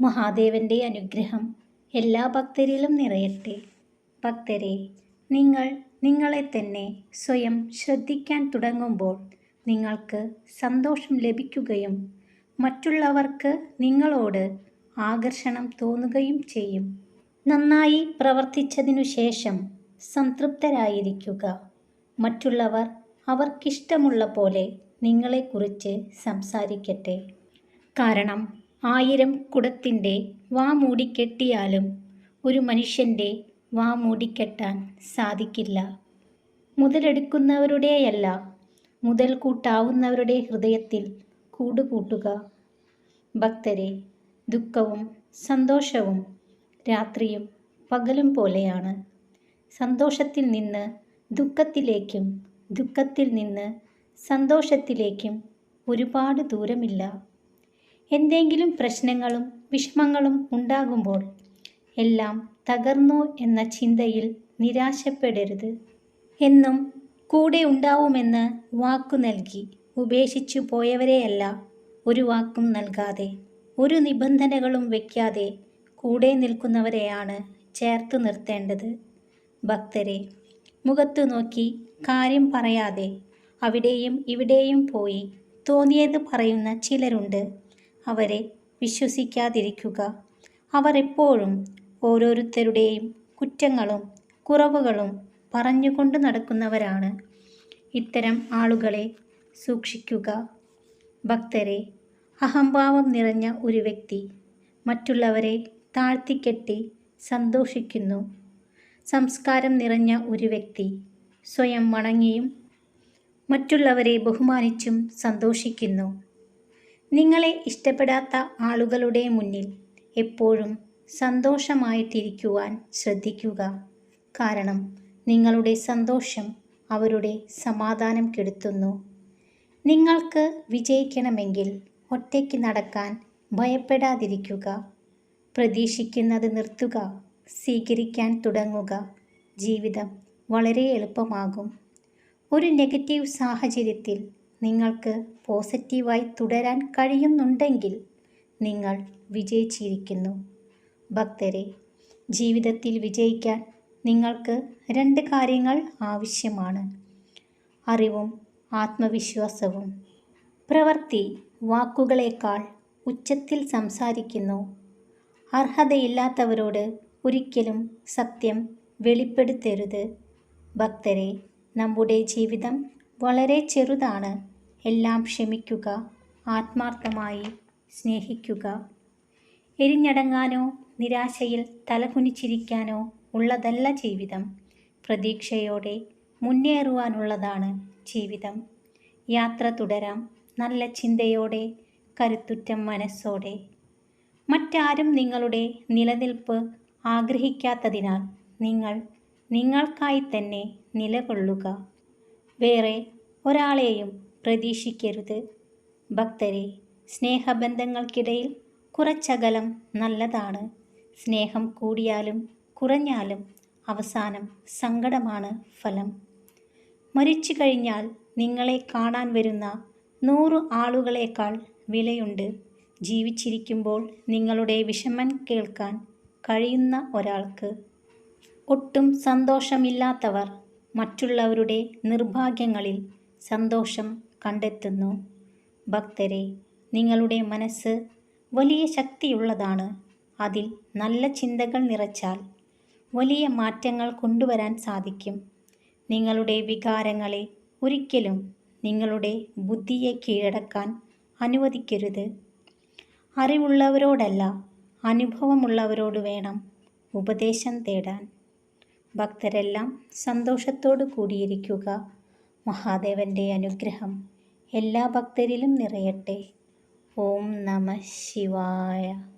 മഹാദേവന്റെ അനുഗ്രഹം എല്ലാ ഭക്തരിലും നിറയട്ടെ. ഭക്തരെ നിങ്ങൾ നിങ്ങളെ തന്നെ സ്വയം ശ്രദ്ധിക്കാൻ തുടങ്ങുമ്പോൾ നിങ്ങൾക്ക് സന്തോഷം ലഭിക്കുകയും മറ്റുള്ളവർക്ക് നിങ്ങളോട് ആകർഷണം തോന്നുകയും ചെയ്യും. നന്നായി പ്രവർത്തിച്ചതിനു ശേഷം സംതൃപ്തരായിരിക്കുക. മറ്റുള്ളവർ അവർക്കിഷ്ടമുള്ള പോലെ നിങ്ങളെക്കുറിച്ച് സംസാരിക്കട്ടെ. കാരണം ആയിരം കുടത്തിന്റെ വാ മൂടിക്കെട്ടിയാലും ഒരു മനുഷ്യന്റെ വാ മൂടിക്കെട്ടാൻ സാധിക്കില്ല. മുതലെടുക്കുന്നവരുടെയല്ല മുതൽ കൂട്ടാവുന്നവരുടെ ഹൃദയത്തിൽ കൂടുകൂട്ടുക ഭക്തരെ ദുഃഖവും സന്തോഷവും രാത്രിയും പകലും പോലെയാണ്. സന്തോഷത്തിൽ നിന്ന് ദുഃഖത്തിലേക്കും ദുഃഖത്തിൽ നിന്ന് സന്തോഷത്തിലേക്കും ഒരുപാട് ദൂരമില്ല. എന്തെങ്കിലും പ്രശ്നങ്ങളും വിഷമങ്ങളും ഉണ്ടാകുമ്പോൾ എല്ലാം തകർന്നു എന്ന ചിന്തയിൽ നിരാശപ്പെടരുത്. എന്നും കൂടെ ഉണ്ടാവുമെന്ന് വാക്കു നൽകി ഉപേക്ഷിച്ചു പോയവരെയല്ല ഒരു വാക്കും നൽകാതെ ഒരു നിബന്ധനകളും വയ്ക്കാതെ കൂടെ നിൽക്കുന്നവരെയാണ് ചേർത്ത് നിർത്തേണ്ടത്. ഭക്തരെ മുഖത്തു നോക്കി കാര്യം പറയാതെ അവിടെയും ഇവിടെയും പോയി തോന്നിയത് പറയുന്ന ചിലരുണ്ട്. അവരെ വിശ്വസിക്കാതിരിക്കുക. അവർ എപ്പോഴും ഓരോരുത്തരുടെയും കുറ്റങ്ങളും കുറവുകളും പറഞ്ഞുകൊണ്ട് നടക്കുന്നവരാണ്. ഇത്തരം ആളുകളെ സൂക്ഷിക്കുക. ഭക്തരെ അഹംഭാവം നിറഞ്ഞ ഒരു വ്യക്തി മറ്റുള്ളവരെ താഴ്ത്തിക്കെട്ടി സന്തോഷിക്കുന്നു. സംസ്കാരം നിറഞ്ഞ ഒരു വ്യക്തി സ്വയം വണങ്ങിയും മറ്റുള്ളവരെ ബഹുമാനിച്ചും സന്തോഷിക്കുന്നു. നിങ്ങളെ ഇഷ്ടപ്പെടാത്ത ആളുകളുടെ മുന്നിൽ എപ്പോഴും സന്തോഷമായിട്ടിരിക്കുവാൻ ശ്രദ്ധിക്കുക. കാരണം നിങ്ങളുടെ സന്തോഷം അവരുടെ സമാധാനം കെടുത്തുന്നു. നിങ്ങൾക്ക് വിജയിക്കണമെങ്കിൽ ഒറ്റയ്ക്ക് നടക്കാൻ ഭയപ്പെടാതിരിക്കുക. പ്രതീക്ഷിക്കുന്നത് നിർത്തുക സ്വീകരിക്കാൻ തുടങ്ങുക. ജീവിതം വളരെ എളുപ്പമാകും. ഒരു നെഗറ്റീവ് സാഹചര്യത്തിൽ നിങ്ങൾക്ക് പോസിറ്റീവായി തുടരാൻ കഴിയുന്നുണ്ടെങ്കിൽ നിങ്ങൾ വിജയിച്ചിരിക്കുന്നു. ഭക്തരെ ജീവിതത്തിൽ വിജയിക്കാൻ നിങ്ങൾക്ക് രണ്ട് കാര്യങ്ങൾ ആവശ്യമാണ്. അറിവും ആത്മവിശ്വാസവും. പ്രവൃത്തി വാക്കുകളേക്കാൾ ഉച്ചത്തിൽ സംസാരിക്കുന്നു. അർഹതയില്ലാത്തവരോട് ഒരിക്കലും സത്യം വെളിപ്പെടുത്തരുത്. ഭക്തരെ നമ്മുടെ ജീവിതം വളരെ ചെറുതാണ്. എല്ലാം ക്ഷമിക്കുക ആത്മാർത്ഥമായി സ്നേഹിക്കുക. എരിഞ്ഞടങ്ങാനോ നിരാശയിൽ തലകുനിച്ചിരിക്കാനോ ഉള്ളതല്ല ജീവിതം. പ്രതീക്ഷയോടെ മുന്നേറുവാനുള്ളതാണ് ജീവിതം. യാത്ര തുടരാം നല്ല ചിന്തയോടെ കരുത്തുറ്റം മനസ്സോടെ. മറ്റാരും നിങ്ങളുടെ നിലനിൽപ്പ് ആഗ്രഹിക്കാത്തതിനാൽ നിങ്ങൾ നിങ്ങൾക്കായി തന്നെ നിലകൊള്ളുക. വേറെ ഒരാളെയും പ്രതീക്ഷിക്കരുത്. ഭക്തരെ സ്നേഹബന്ധങ്ങൾക്കിടയിൽ കുറച്ചകലം നല്ലതാണ്. സ്നേഹം കൂടിയാലും കുറഞ്ഞാലും അവസാനം സങ്കടമാണ് ഫലം. മരിച്ചു കഴിഞ്ഞാൽ നിങ്ങളെ കാണാൻ വരുന്ന നൂറ് ആളുകളേക്കാൾ വിലയുണ്ട്. ജീവിച്ചിരിക്കുമ്പോൾ നിങ്ങളുടെ വിഷമം കേൾക്കാൻ കഴിയുന്ന ഒരാൾക്ക്. ഒട്ടും സന്തോഷമില്ലാത്തവർ മറ്റുള്ളവരുടെ നിർഭാഗ്യങ്ങളിൽ സന്തോഷം കണ്ടെത്തുന്നു. ഭക്തരെ നിങ്ങളുടെ മനസ്സ് വലിയ ശക്തിയുള്ളതാണ്. അതിൽ നല്ല ചിന്തകൾ നിറച്ചാൽ വലിയ മാറ്റങ്ങൾ കൊണ്ടുവരാൻ സാധിക്കും. നിങ്ങളുടെ വികാരങ്ങളെ ഒരിക്കലും നിങ്ങളുടെ ബുദ്ധിയെ കീഴടക്കാൻ അനുവദിക്കരുത്. അറിവുള്ളവരോടല്ല അനുഭവമുള്ളവരോട് വേണം ഉപദേശം തേടാൻ. ഭക്തരെല്ലാം സന്തോഷത്തോടു കൂടിയിരിക്കുക. മഹാദേവന്റെ അനുഗ്രഹം എല്ലാ ഭക്തരിലും നിറയട്ടെ. ഓം നമ ശിവായ.